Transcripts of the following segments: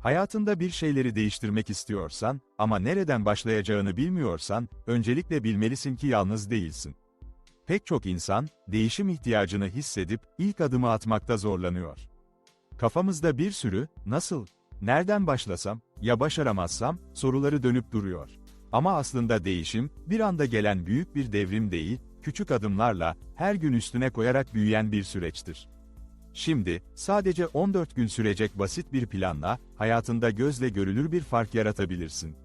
Hayatında bir şeyleri değiştirmek istiyorsan ama nereden başlayacağını bilmiyorsan, öncelikle bilmelisin ki yalnız değilsin. Pek çok insan, değişim ihtiyacını hissedip ilk adımı atmakta zorlanıyor. Kafamızda bir sürü, nasıl, nereden başlasam, ya başaramazsam, soruları dönüp duruyor. Ama aslında değişim, bir anda gelen büyük bir devrim değil, küçük adımlarla, her gün üstüne koyarak büyüyen bir süreçtir. Şimdi, sadece 14 gün sürecek basit bir planla, hayatında gözle görülür bir fark yaratabilirsin.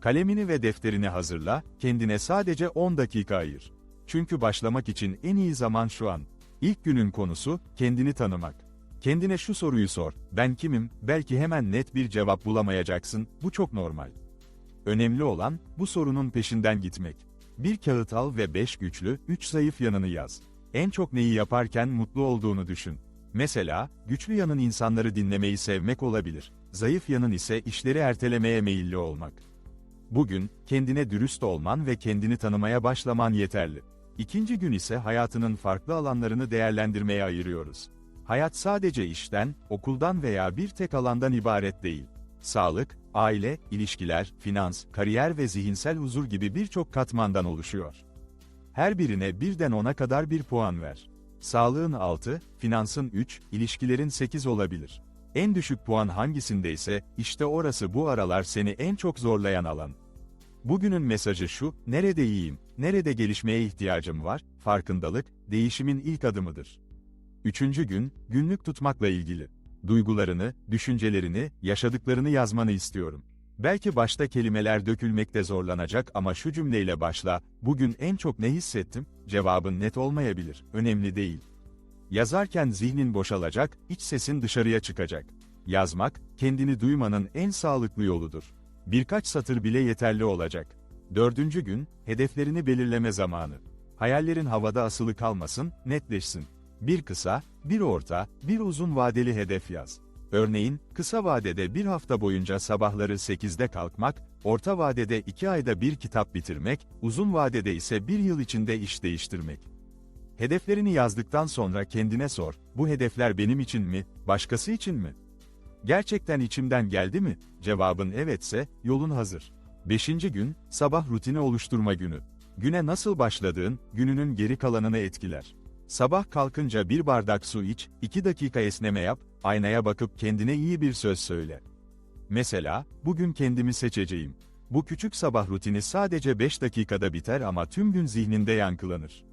Kalemini ve defterini hazırla, kendine sadece 10 dakika ayır. Çünkü başlamak için en iyi zaman şu an. İlk günün konusu, kendini tanımak. Kendine şu soruyu sor, ben kimim, belki hemen net bir cevap bulamayacaksın, bu çok normal. Önemli olan, bu sorunun peşinden gitmek. Bir kağıt al ve 5 güçlü, 3 zayıf yanını yaz. En çok neyi yaparken mutlu olduğunu düşün. Mesela, güçlü yanın insanları dinlemeyi sevmek olabilir. Zayıf yanın ise işleri ertelemeye meyilli olmak. Bugün, kendine dürüst olman ve kendini tanımaya başlaman yeterli. İkinci gün ise hayatının farklı alanlarını değerlendirmeye ayırıyoruz. Hayat sadece işten, okuldan veya bir tek alandan ibaret değil. Sağlık, aile, ilişkiler, finans, kariyer ve zihinsel huzur gibi birçok katmandan oluşuyor. Her birine birden ona kadar bir puan ver. Sağlığın 6, finansın 3, ilişkilerin 8 olabilir. En düşük puan hangisindeyse, işte orası bu aralar seni en çok zorlayan alan. Bugünün mesajı şu, nerede iyiyim, nerede gelişmeye ihtiyacım var, farkındalık, değişimin ilk adımıdır. Üçüncü gün, günlük tutmakla ilgili. Duygularını, düşüncelerini, yaşadıklarını yazmanı istiyorum. Belki başta kelimeler dökülmekte zorlanacak ama şu cümleyle başla, bugün en çok ne hissettim? Cevabın net olmayabilir, önemli değil. Yazarken zihnin boşalacak, iç sesin dışarıya çıkacak. Yazmak, kendini duymanın en sağlıklı yoludur. Birkaç satır bile yeterli olacak. Dördüncü gün, hedeflerini belirleme zamanı. Hayallerin havada asılı kalmasın, netleşsin. Bir kısa, bir orta, bir uzun vadeli hedef yaz. Örneğin, kısa vadede bir hafta boyunca sabahları 8'de kalkmak, orta vadede 2 ayda bir kitap bitirmek, uzun vadede ise bir yıl içinde iş değiştirmek. Hedeflerini yazdıktan sonra kendine sor, bu hedefler benim için mi, başkası için mi? Gerçekten içimden geldi mi? Cevabın evetse, yolun hazır. 5. gün, sabah rutini oluşturma günü. Güne nasıl başladığın, gününün geri kalanını etkiler. Sabah kalkınca bir bardak su iç, 2 dakika esneme yap, aynaya bakıp kendine iyi bir söz söyle. Mesela, bugün kendimi seçeceğim. Bu küçük sabah rutini sadece 5 dakikada biter ama tüm gün zihninde yankılanır.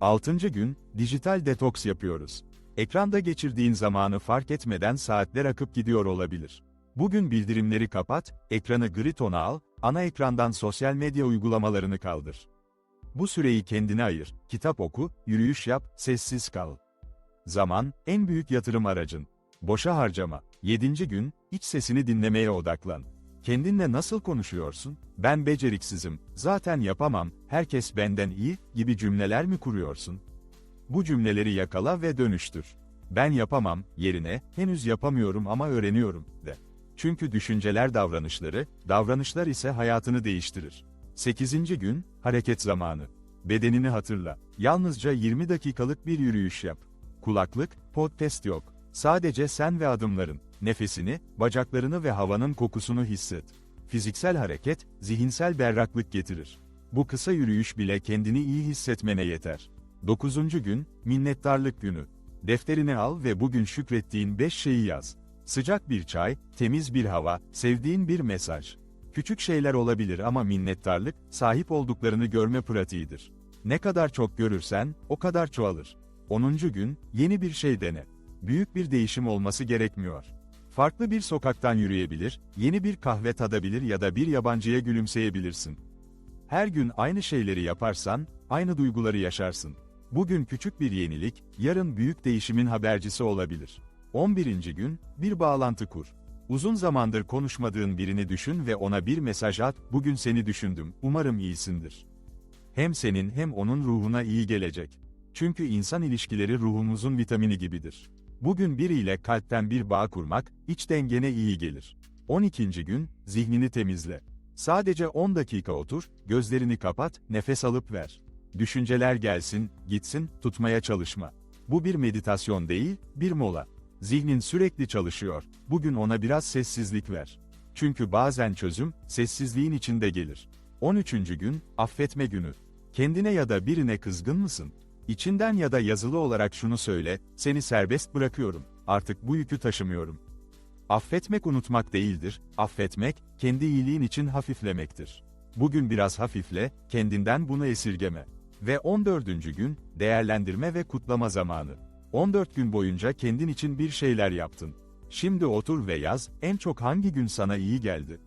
6. gün, dijital detoks yapıyoruz. Ekranda geçirdiğin zamanı fark etmeden saatler akıp gidiyor olabilir. Bugün bildirimleri kapat, ekranı gri tona al, ana ekrandan sosyal medya uygulamalarını kaldır. Bu süreyi kendine ayır, kitap oku, yürüyüş yap, sessiz kal. Zaman, en büyük yatırım aracın. Boşa harcama. 7. gün, iç sesini dinlemeye odaklan. Kendinle nasıl konuşuyorsun? Ben beceriksizim, zaten yapamam, herkes benden iyi gibi cümleler mi kuruyorsun? Bu cümleleri yakala ve dönüştür. Ben yapamam yerine henüz yapamıyorum ama öğreniyorum de. Çünkü düşünceler davranışları, davranışlar ise hayatını değiştirir. 8. gün hareket zamanı. Bedenini hatırla. Yalnızca 20 dakikalık bir yürüyüş yap. Kulaklık, podcast yok. Sadece sen ve adımların, nefesini, bacaklarını ve havanın kokusunu hisset. Fiziksel hareket, zihinsel berraklık getirir. Bu kısa yürüyüş bile kendini iyi hissetmene yeter. 9. gün, minnettarlık günü. Defterini al ve bugün şükrettiğin 5 şeyi yaz. Sıcak bir çay, temiz bir hava, sevdiğin bir mesaj. Küçük şeyler olabilir ama minnettarlık, sahip olduklarını görme pratiğidir. Ne kadar çok görürsen, o kadar çoğalır. 10. gün, yeni bir şey dene. Büyük bir değişim olması gerekmiyor. Farklı bir sokaktan yürüyebilir, yeni bir kahve tadabilir ya da bir yabancıya gülümseyebilirsin. Her gün aynı şeyleri yaparsan, aynı duyguları yaşarsın. Bugün küçük bir yenilik, yarın büyük değişimin habercisi olabilir. 11. gün, bir bağlantı kur. Uzun zamandır konuşmadığın birini düşün ve ona bir mesaj at, bugün seni düşündüm, umarım iyisindir. Hem senin hem onun ruhuna iyi gelecek. Çünkü insan ilişkileri ruhumuzun vitamini gibidir. Bugün biriyle kalpten bir bağ kurmak, iç dengene iyi gelir. 12. gün, zihnini temizle. Sadece 10 dakika otur, gözlerini kapat, nefes alıp ver. Düşünceler gelsin, gitsin, tutmaya çalışma. Bu bir meditasyon değil, bir mola. Zihnin sürekli çalışıyor. Bugün ona biraz sessizlik ver. Çünkü bazen çözüm, sessizliğin içinde gelir. 13. gün, affetme günü. Kendine ya da birine kızgın mısın? İçinden ya da yazılı olarak şunu söyle, seni serbest bırakıyorum, artık bu yükü taşımıyorum. Affetmek unutmak değildir, affetmek, kendi iyiliğin için hafiflemektir. Bugün biraz hafifle, kendinden bunu esirgeme. Ve 14. gün, değerlendirme ve kutlama zamanı. 14 gün boyunca kendin için bir şeyler yaptın. Şimdi otur ve yaz, en çok hangi gün sana iyi geldi?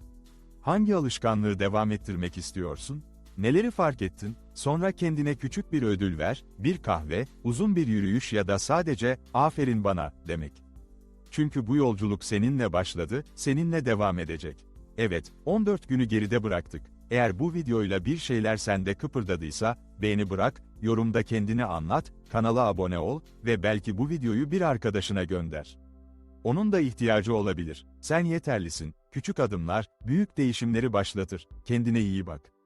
Hangi alışkanlığı devam ettirmek istiyorsun? Neleri fark ettin? Sonra kendine küçük bir ödül ver, bir kahve, uzun bir yürüyüş ya da sadece "aferin bana" demek. Çünkü bu yolculuk seninle başladı, seninle devam edecek. Evet, 14 günü geride bıraktık. Eğer bu videoyla bir şeyler sende kıpırdadıysa, beğeni bırak, yorumda kendini anlat, kanala abone ol ve belki bu videoyu bir arkadaşına gönder. Onun da ihtiyacı olabilir. Sen yeterlisin. Küçük adımlar, büyük değişimleri başlatır. Kendine iyi bak.